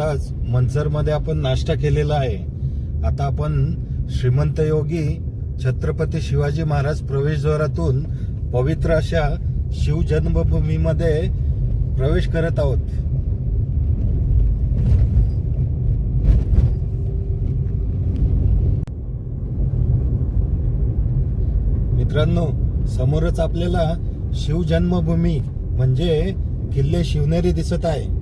हडसरमध्ये आपण नाश्ता केलेला आहे. आता आपण श्रीमंत योगी छत्रपती शिवाजी महाराज प्रवेशद्वारातून पवित्र अशा शिव जन्मभूमीमध्ये प्रवेश करत आहोत. मित्रांनो समोरच आपल्याला शिव जन्मभूमी म्हणजे किल्ले शिवनेरी दिसत आहे.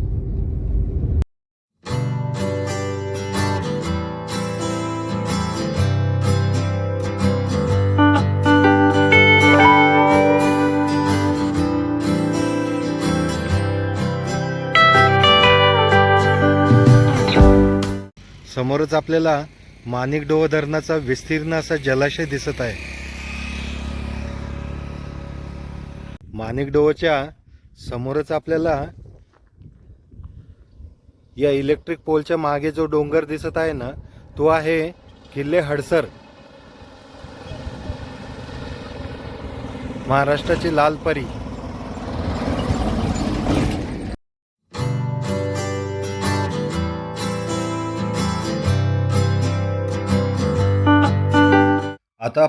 समोरच आपल्याला माणिकडोह धरणाचा विस्तीर्ण असा जलाशय दिसत आहे. माणिकडोहच्या समोरच आपल्याला या इलेक्ट्रिक पोलच्या मागे जो डोंगर दिसत आहे ना तो आहे किल्ले हडसर. महाराष्ट्राची लाल परी.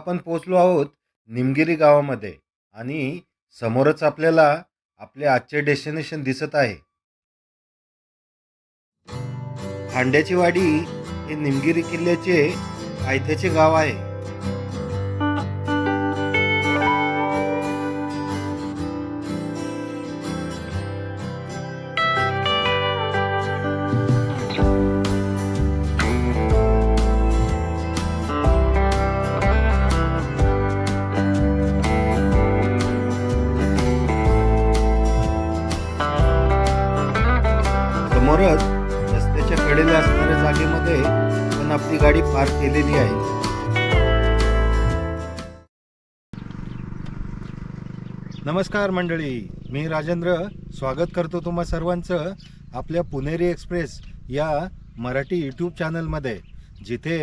आपण पोचलो आहोत निमगिरी गावामध्ये आणि समोरच आपल्याला आपले आजचे डेस्टिनेशन दिसत आहे. हांड्याची वाडी हे निमगिरी किल्ल्याचे पायथ्याचे गाव आहे. केलेली आहे. नमस्कार मंडळी मी राजेंद्र. स्वागत करतो तुम्हा सर्वांचं आपल्या पुणेरी एक्सप्रेस या मराठी यूट्यूब चॅनलमध्ये जिथे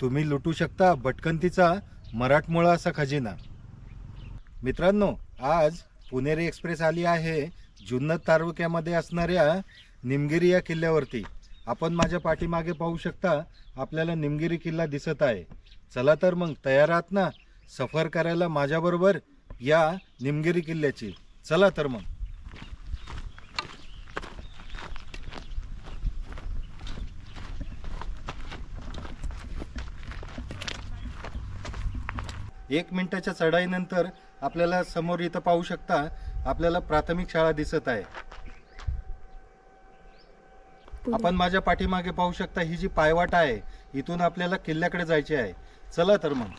तुम्ही लुटू शकता भटकंतीचा मराठमोळा असा खजिना. मित्रांनो आज पुणेरी एक्सप्रेस आली आहे जुन्नर तालुक्यामध्ये असणाऱ्या निमगिरी या किल्ल्यावरती. आपण माझ्या पाठीमागे पाहू शकता आपल्याला निमगिरी किल्ला दिसत आहे. चला तर मग तयार आहात ना? सफर करायला माझ्याबरोबर या निमगिरी किल्ल्याची. चला तर मग. एक मिनिटाच्या चढाईनंतर आपल्याला समोर इथं पाहू शकता आपल्याला प्राथमिक शाळा दिसत आहे. आपण माझ्या पाठीमागे पाहू शकता ही जी पायवाट आहे इथून आपल्याला किल्ल्याकडे जायचे आहे. चला तर मग.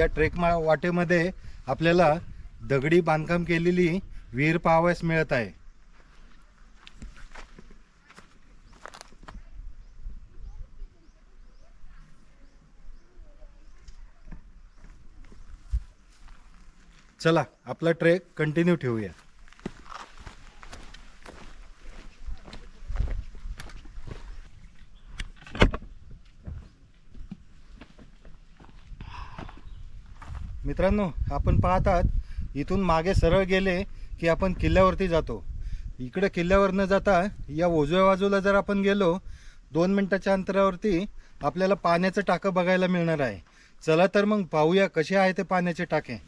या ट्रेक मा वाटेमध्ये आपल्याला दगडी बांधकाम केलेली विहीर पाहावयास मिळत आहे. चला आपला ट्रेक कंटिन्यू ठेवूया. मित्रांनो आपण पाहतात इथून मागे सरळ गेले की आपण किल्ल्यावरती जातो. इकडे किल्ल्यावर न जाता या उजव्या बाजूला जर आपण गेलो दोन मिनटाच्या अंतरावरती आपल्याला पाण्याचं टाकं बघायला मिळणार आहे. चला तर मग पाहूया कसे आहे ते पाण्याचे टाके.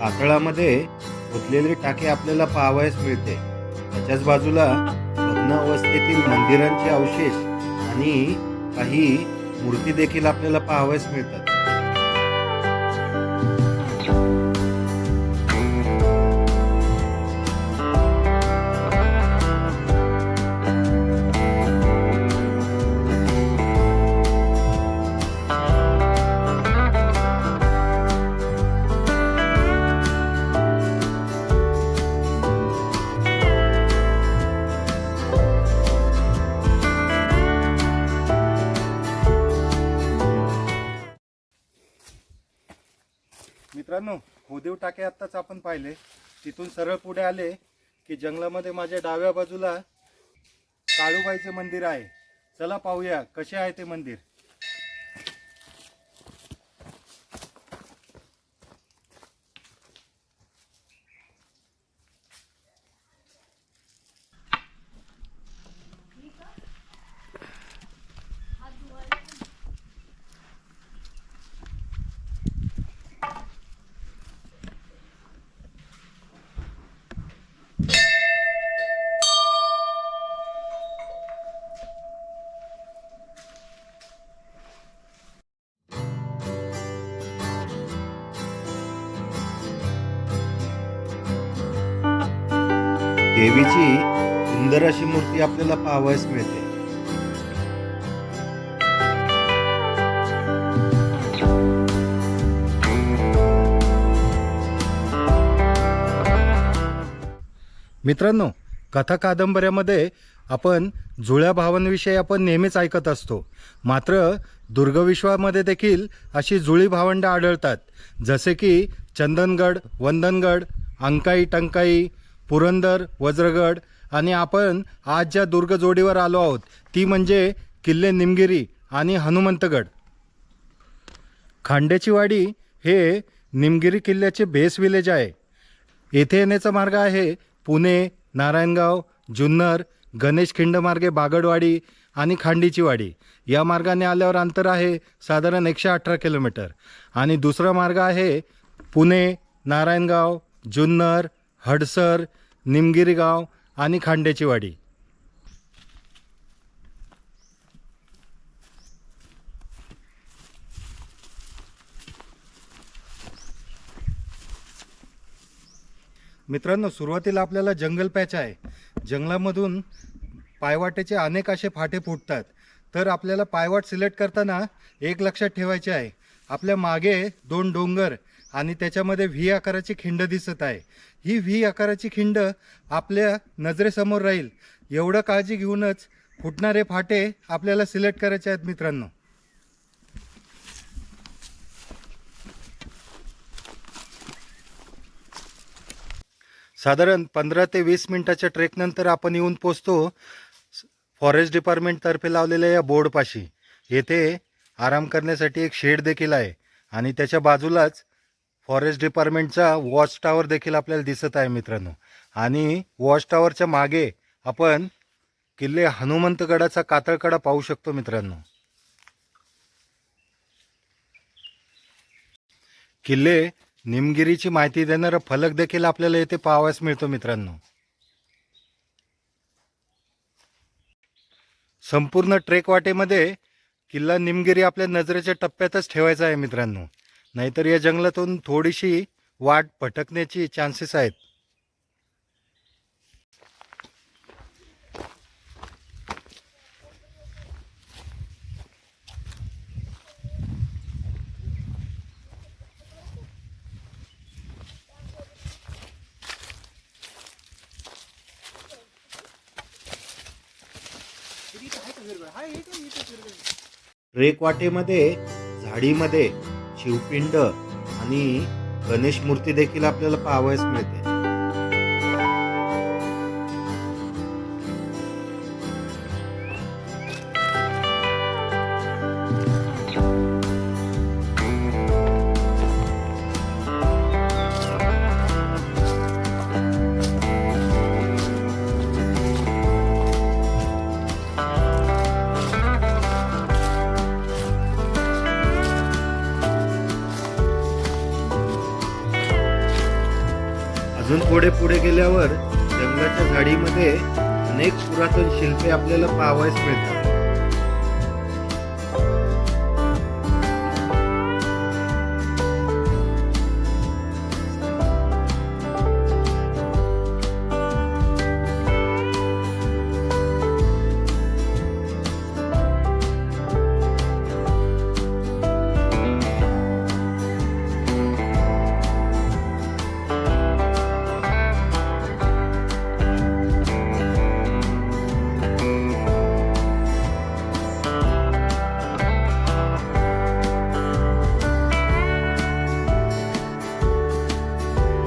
कातळामध्ये खोदलेले टाके आपल्याला पाहावयास मिळते. त्याच्याच बाजूला भग्न अवस्थेतील मंदिरांचे अवशेष आणि काही मूर्ती देखील आपल्याला पाहावयास मिळतात. मित्रांनो होदेव टाके आत्ताच आपण पाहिले. तिथून सरळ पुढे आले की जंगलामध्ये माझ्या डाव्या बाजूला काळूबाईचे मंदिर आहे. चला पाहूया कसे आहे ते मंदिर. देवीची सुंदर अशी मूर्ती आपल्याला पाहावयास मिळते. मित्रांनो कथा कादंबऱ्यामध्ये आपण जुळ्या भावांविषयी आपण नेहमीच ऐकत असतो. मात्र दुर्गविश्वामध्ये देखील अशी जुळी भावंडं आढळतात. जसे की चंदनगड वंदनगड अंकाई टंकाई पुरंदर वज्रगड आणि आपण आज ज्या दुर्ग जोडीवर आलो आहोत ती म्हणजे किल्ले निमगिरी आणि हनुमंतगड. खांडेची वाडी हे निमगिरी किल्ल्याचे बेस विलेज आहे. येथे येण्याचा मार्ग आहे पुणे नारायणगाव जुन्नर गणेशखिंड मार्गे बागडवाडी आणि खांडीची वाडी या मार्गाने आल्यावर अंतर आहे साधारण एकशे अठरा किलोमीटर. आणि दुसरा मार्ग आहे पुणे नारायणगाव जुन्नर हडसर निमगिरी गाव आणि खांड्याची वाडी. मित्रांनो सुरुवातीला आपल्याला जंगल पॅच आहे. जंगलामधून पायवाटेचे अनेक असे फाटे फुटतात. तर आपल्याला पायवाट सिलेक्ट करताना एक लक्षात ठेवायचे आहे. आपल्या मागे दोन डोंगर आणि त्याच्यामध्ये व्ही आकाराची खिंड दिसत आहे. ही व्ही आकाराची खिंड आपल्या नजरेसमोर राहील. एवढं काळजी घेऊनच फुटणारे फाटे आपल्याला सिलेक्ट करायचे आहेत मित्रांनो. साधारण पंधरा ते वीस मिनिटाच्या ट्रेकनंतर आपण येऊन पोचतो. फॉरेस्ट डिपार्टमेंटतर्फे लावलेल्या या बोर्डपाशी येथे आराम करण्यासाठी एक शेड देखील आहे. आणि त्याच्या बाजूलाच फॉरेस्ट डिपार्टमेंटचा वॉच टॉवर देखील आपल्याला दिसत आहे मित्रांनो. आणि वॉच टॉवरच्या मागे आपण किल्ले हनुमंतगडाचा कातळकडा पाहू शकतो मित्रांनो. किल्ले निमगिरीची माहिती देणारा फलक देखील आपल्याला येथे पाहावयास मिळतो मित्रांनो. संपूर्ण ट्रेक वाटेमध्ये किल्ला निमगिरी आपल्या नजरेच्या टप्प्यातच ठेवायचा आहे मित्रांनो. नाहीतर या जंगलातून थोडीशी वाट भटकण्याची चान्सेस आहेत. ट्रेक वाटेमध्ये झाडीमध्ये शिवपिंड आणि गणेश मूर्ती देखील आपल्याला पाहावयास मिळते. थोडे पुढे गेल्यावर जंगलाच्या झाडीमध्ये अनेक पुरातन शिल्पे आपल्याला पाहावयास मिळतात.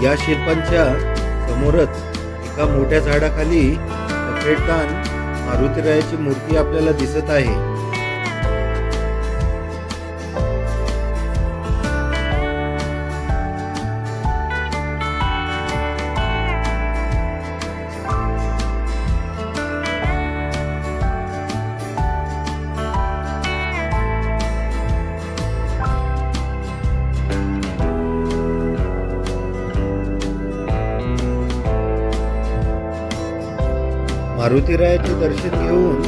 या शिल्पांच्या समोरच एका मोठ्या झाडाखाली सफेदकान मारुतीरायाची मूर्ती आपल्याला दिसत आहे. मारुतीरायाचे दर्शन घेऊन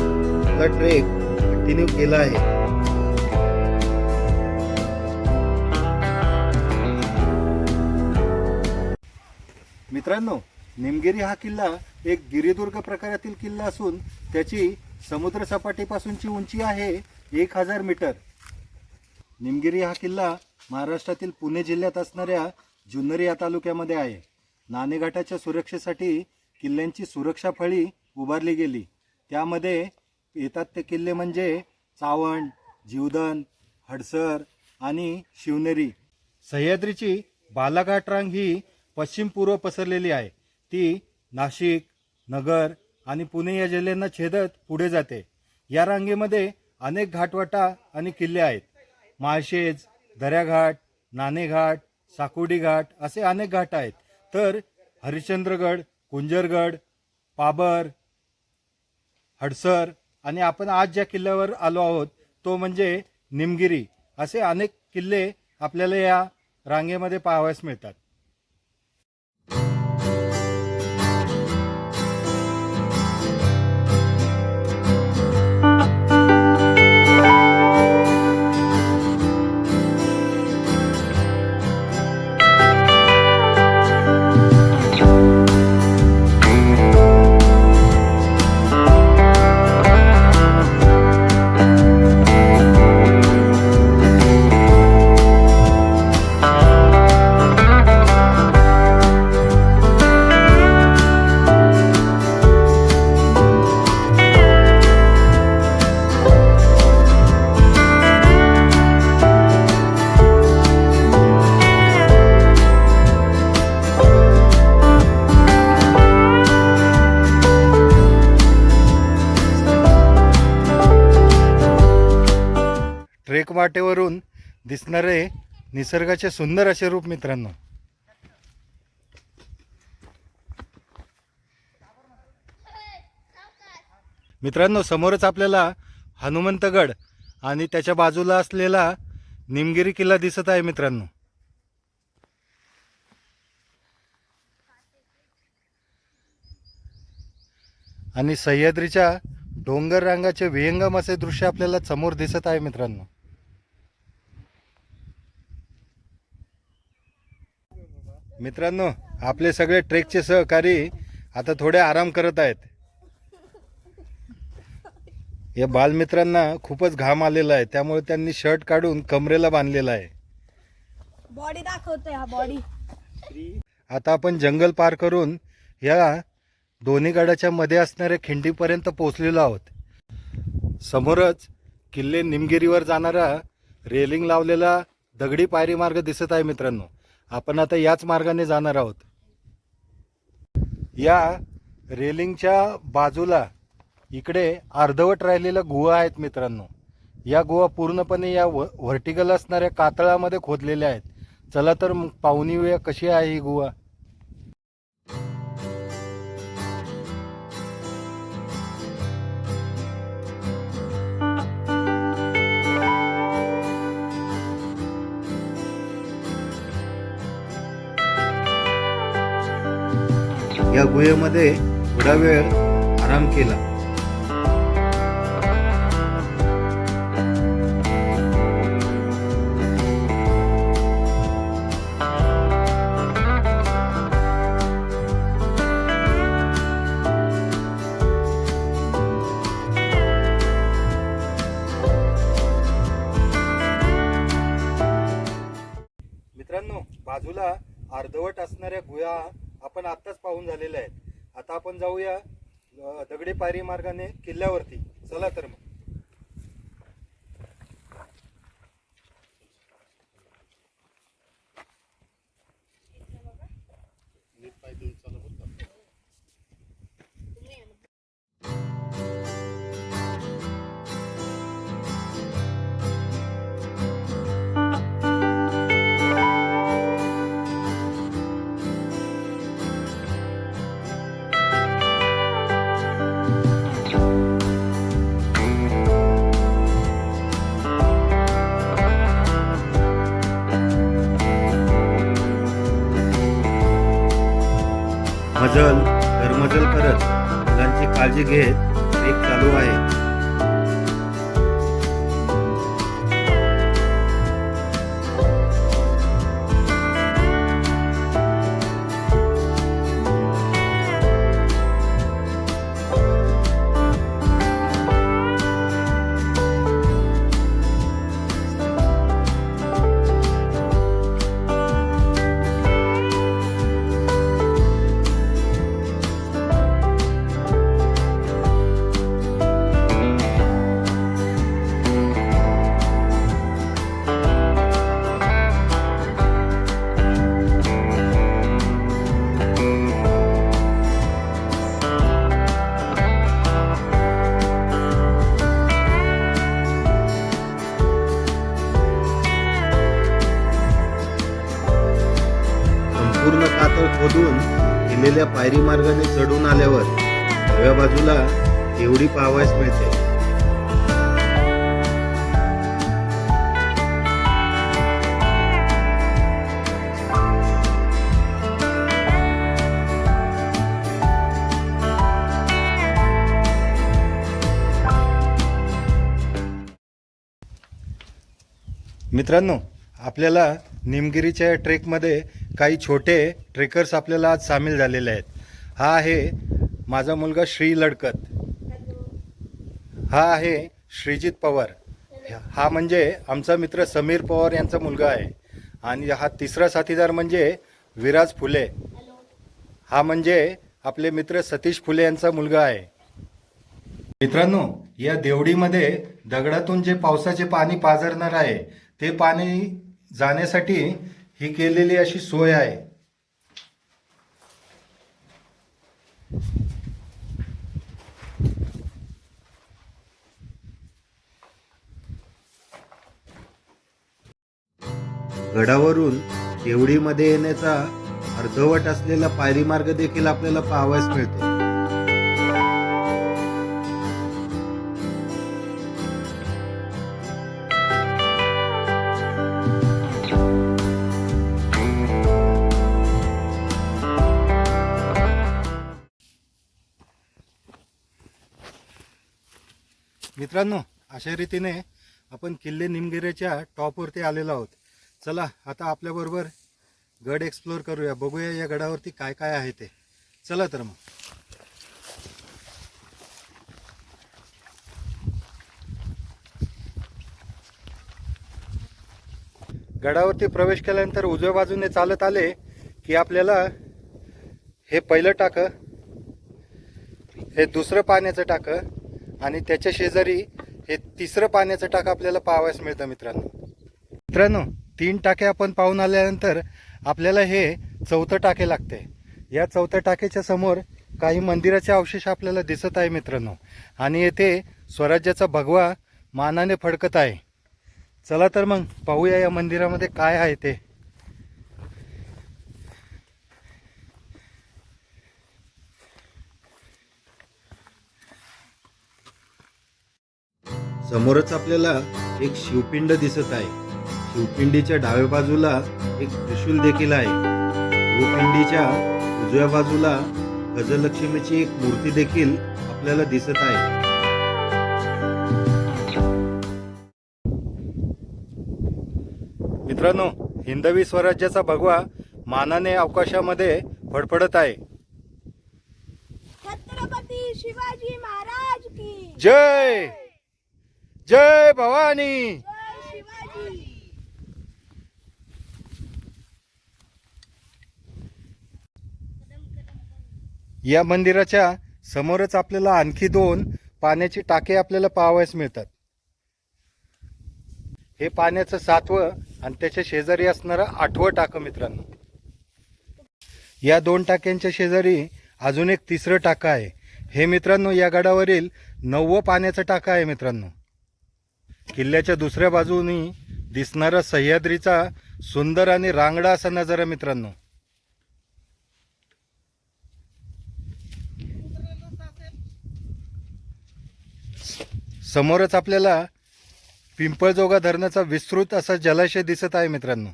आपला ट्रेक कंटिन्यू केला आहे. मित्रांनो निमगिरी हा किल्ला एक गिरिदुर्ग प्रकारातील किल्ला असून त्याची समुद्र सपाटीपासूनची उंची आहे एक हजार मीटर. निमगिरी हा किल्ला महाराष्ट्रातील पुणे जिल्ह्यात असणाऱ्या जुन्नरी या तालुक्यामध्ये आहे. नाणेघाटाच्या सुरक्षेसाठी किल्ल्यांची सुरक्षा फळी उभारली गेली. त्यामध्ये येतात ते किल्ले म्हणजे चावंड जीवदन हडसर आणि शिवनेरी. सह्याद्रीची बालाघाट रांग ही पश्चिम पूर्व पसरलेली आहे. ती नाशिक नगर आणि पुणे या जिल्ह्यांना छेदत पुढे जाते. या रांगेमध्ये अनेक घाटवाटा आणि किल्ले आहेत. माळशेज दर्याघाट नाणेघाट साकुडी घाट असे अनेक घाट आहेत. तर हरिश्चंद्रगड कुंजरगड पाबर हडसर आणि आपण आज ज्या किल्ल्यावर आलो आहोत तो म्हणजे निमगिरी. असे अनेक किल्ले आपल्याला या रांगेमध्ये पाहावयास मिळतात. वाटेवरून दिसणारे निसर्गाचे सुंदर असे रूप मित्रांनो. मित्रांनो समोरच आपल्याला हनुमंतगड आणि त्याच्या बाजूला असलेला निमगिरी किल्ला दिसत आहे मित्रांनो. आणि सह्याद्रीच्या डोंगर रांगाचे विहंगम असे दृश्य आपल्याला समोर दिसत आहे मित्रांनो. मित्रांनो आपले सगळे ट्रेकचे सहकारी आता थोडे आराम करत आहेत. या बालमित्रांना खूपच घाम आलेला आहे त्यामुळे त्यांनी शर्ट काढून कमरेला बांधलेला आहे. बॉडी दाखवतोय हा बॉडी आता आपण जंगल पार करून या दोन्ही गडाच्या मध्ये असणाऱ्या खिंडीपर्यंत पोहोचलेलो आहोत. समोरच किल्ले निमगिरीवर जाणारा रेलिंग लावलेला दगडी पायरी मार्ग दिसत आहे मित्रांनो. आपण आता याच मार्गाने जाणार आहोत. या रेलिंगच्या बाजूला इकडे अर्धवट राहिलेल्या गुहा आहेत मित्रांनो. या गुहा पूर्णपणे या व्हर्टिकल असणाऱ्या कातळामध्ये खोदलेल्या आहेत. चला तर मग पाहुणी येऊया कशी आहे ही गुहा? गुहेमध्ये थोडा वेळ आराम केला. आपण जाऊया दगडी पायरी मार्गाने किल्ल्यावरती. चला तर मग. काळजी घेत एक चालू आहे. पूर्ण कातळ खोदून केलेल्या पायरी मार्गाने चढून आल्यावर डाव्या बाजूला एवढी पाहावयास मिळते. मित्रांनो आपल्याला निमगिरीच्या ट्रेकमध्ये काही छोटे ट्रेकर्स आपल्याला आज सामील झालेले आहेत. हा आहे माझा मुलगा श्री लडकत. हा आहे श्रीजित पवार. हा म्हणजे आमचा मित्र समीर पवार यांचा मुलगा आहे. आणि हा तिसरा साथीदार म्हणजे विराज फुले. हा म्हणजे आपले मित्र सतीश फुले यांचा मुलगा आहे. मित्रांनो या देवडीमध्ये दगडातून जे पावसाचे पाणी पाझरणार आहे ते पाणी जाण्यासाठी ही केलेली अशी सोय आहे. गडावरून देवडीमध्ये येण्याचा अर्धवट असलेला पायरी मार्ग देखील आपल्याला पाहावयास मिळतो. मित्रांनो अशा रीतीने आपण किल्ले निमगिरीच्या टॉपवरती आलेलो आहोत. चला आता आपल्याबरोबर गड एक्सप्लोअर करूया. बघूया या गडावरती काय काय आहे ते. चला तर मग. गडावरती प्रवेश केल्यानंतर उजव्या बाजूने चालत आले की आपल्याला हे पहिलं टाकं हे दुसरं पाण्याचं टाकं आणि त्याच्या शेजारी हे तिसरं पाण्याचं टाकं आपल्याला पाहावयास मिळतं मित्रांनो. मित्रांनो तीन टाके आपण पाहून आल्यानंतर आपल्याला हे चौथं टाके लागते. या चौथ्या टाकेच्या समोर काही मंदिराचे अवशेष आपल्याला दिसत आहे मित्रांनो. आणि येथे स्वराज्याचा भगवा मानाने फडकत आहे. चला तर मग पाहूया या मंदिरामध्ये काय आहे ते. समोरच आपल्याला एक शिवपिंड दिसत आहे. शिवपिंडीच्या डाव्या बाजूला एक त्रिशूल देखील आहे. शिवपिंडीच्या उजव्या बाजूला गजलक्ष्मीची एक मूर्ती देखील आपल्याला दिसत आहे. मित्रांनो हिंदवी स्वराज्याचा भगवा मानाने अवकाशामध्ये फडफडत आहे. छत्रपती शिवाजी महाराज की जय! जय भवानी। या मंदिराच्या समोरच आपल्याला आणखी दोन पाण्याची टाके आपल्याला पाहावयास मिळतात. हे पाण्याचं सातवं आणि त्याच्या शेजारी असणारं आठवं टाकं मित्रांनो. या दोन टाक्यांच्या शेजारी अजून एक तिसरं टाकं आहे. हे मित्रांनो या गडावरील नववं पाण्याचं टाकं आहे मित्रांनो. किल्ल्याच्या दुसऱ्या बाजूनी दिसणारा सह्याद्रीचा सुंदर आणि रांगडा असा नजारा मित्रांनो. समोरच आपल्याला पिंपळजोगा धरणाचा विस्तृत असा जलाशय दिसत आहे मित्रांनो.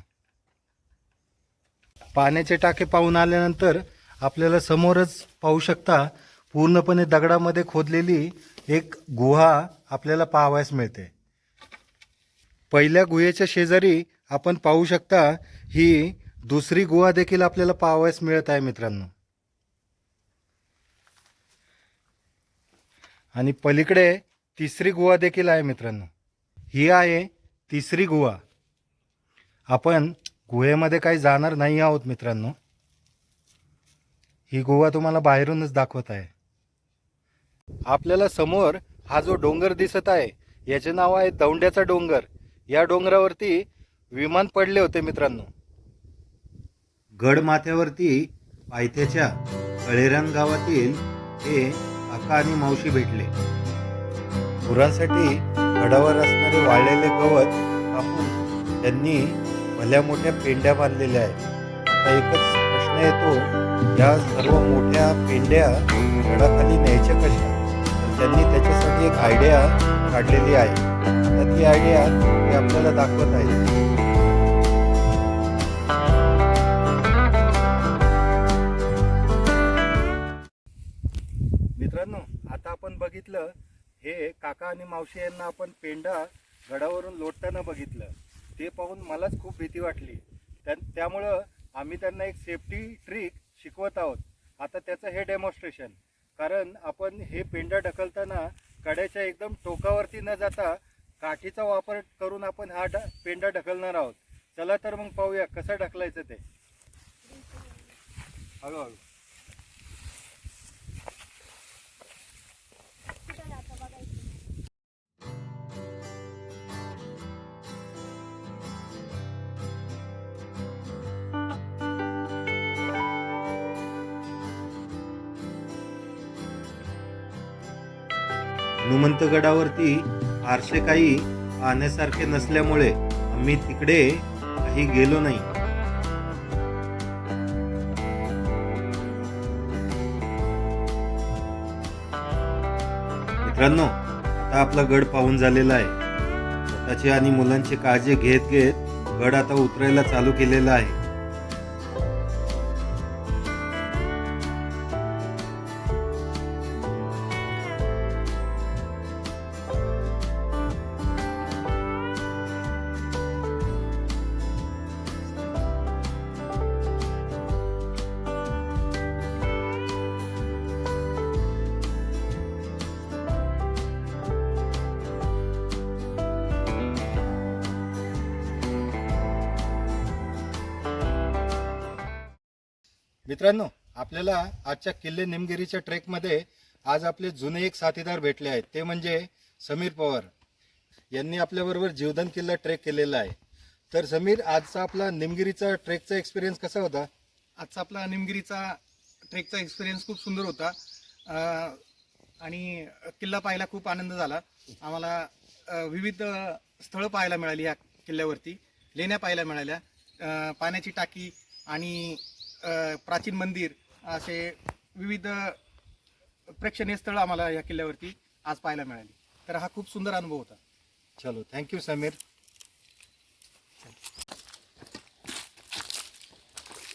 पाण्याचे टाके पाहून आल्यानंतर आपल्याला समोरच पाहू शकता पूर्णपणे दगडामध्ये खोदलेली एक गुहा आपल्याला पाहावयास मिळते. पहिल्या गुहेच्या शेजारी आपण पाहू शकता ही दुसरी गुहा देखील आपल्याला पाहावयास मिळत आहे मित्रांनो. आणि पलीकडे तिसरी गुहा देखील आहे मित्रांनो. ही आहे तिसरी गुहा. आपण गुहेमध्ये काही जाणार नाही आहोत मित्रांनो. ही गुहा तुम्हाला बाहेरूनच दाखवत आहे. आपल्याला समोर हा जो डोंगर दिसत आहे याचे नाव आहे दौंड्याचा डोंगर. या डोंगरावरती विमान पडले होते मित्रांनो. गडमाथ्यावरती पायथ्याच्या कळेरान गावातील हे काका आणि मावशी भेटले. गुरांसाठी गडावर असणारे वाळलेले गवत कापून त्यांनी भल्या मोठ्या पेंड्या बांधलेल्या आहेत. आता एकच प्रश्न येतो या सर्व मोठ्या पेंड्या गडाखाली न्यायच्या कशा? त्यांनी त्याच्यासाठी एक आयडिया काढलेली आहे. तर ती आयडिया ते आपल्याला दाखवत आहे. मित्रांनो आता आपण बघितलं हे काका आणि मावशी यांना आपण पेंडा गडावरून लोटताना बघितलं. ते पाहून मलाच खूप भीती वाटली. त्या त्यामुळं आम्ही त्यांना एक सेफ्टी ट्रिक शिकवत आहोत. आता त्याचं हे डेमॉन्स्ट्रेशन कारण आपण हे पेंडा ढकलताना कड्याच्या एकदम टोकावरती न जाता काठीचा वापर करून आपण हा ढ पेंडा ढकलणार आहोत. चला तर मग पाहूया कसं ढकलायचं ते. हळूहळू. हनुमंतगडावरती फारसे काही पाहण्यासारखे नसल्यामुळे आम्ही तिकडे काही गेलो नाही. मित्रांनो आता आपला गड पाहून झालेला आहे. स्वतःची आणि मुलांची काळजी घेत घेत गड आता उतरायला चालू केलेला आहे. मित्रांनो आपल्याला आजच्या किल्ले निमगिरीच्या ट्रेकमध्ये आज आपले जुने एक साथीदार भेटले आहेत. ते म्हणजे समीर पवार. यांनी आपल्याबरोबर जीवदान किल्ला ट्रेक केलेला आहे. तर समीर आजचा आपला निमगिरीचा ट्रेकचा एक्सपिरियन्स कसा होता? आजचा आपला निमगिरीचा ट्रेकचा एक्सपिरियन्स खूप सुंदर होता. अं, आणि किल्ला पाहायला खूप आनंद झाला. आम्हाला अं, विविध स्थळं पाहायला मिळाली या किल्ल्यावरती. लेण्या पाहायला मिळाल्या. अं, पाण्याची टाकी आणि प्राचीन मंदिर असे विविध प्रेक्षणीय स्थळं आम्हाला या किल्ल्यावरती आज पाहायला मिळाली. तर हा खूप सुंदर अनुभव होता. चलो थँक्यू समीर.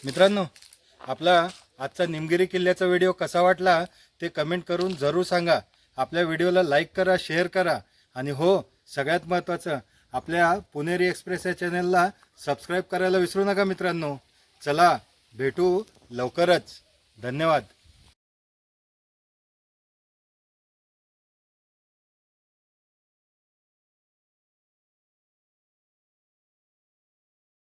मित्रांनो आपला आजचा निमगिरी किल्ल्याचा व्हिडिओ कसा वाटला ते कमेंट करून जरूर सांगा. आपल्या व्हिडिओला लाईक करा शेअर करा. आणि हो सगळ्यात महत्त्वाचं आपल्या पुणेरी एक्सप्रेस या चॅनलला सबस्क्राईब करायला विसरू नका मित्रांनो. चला भेटू लवकरच. धन्यवाद.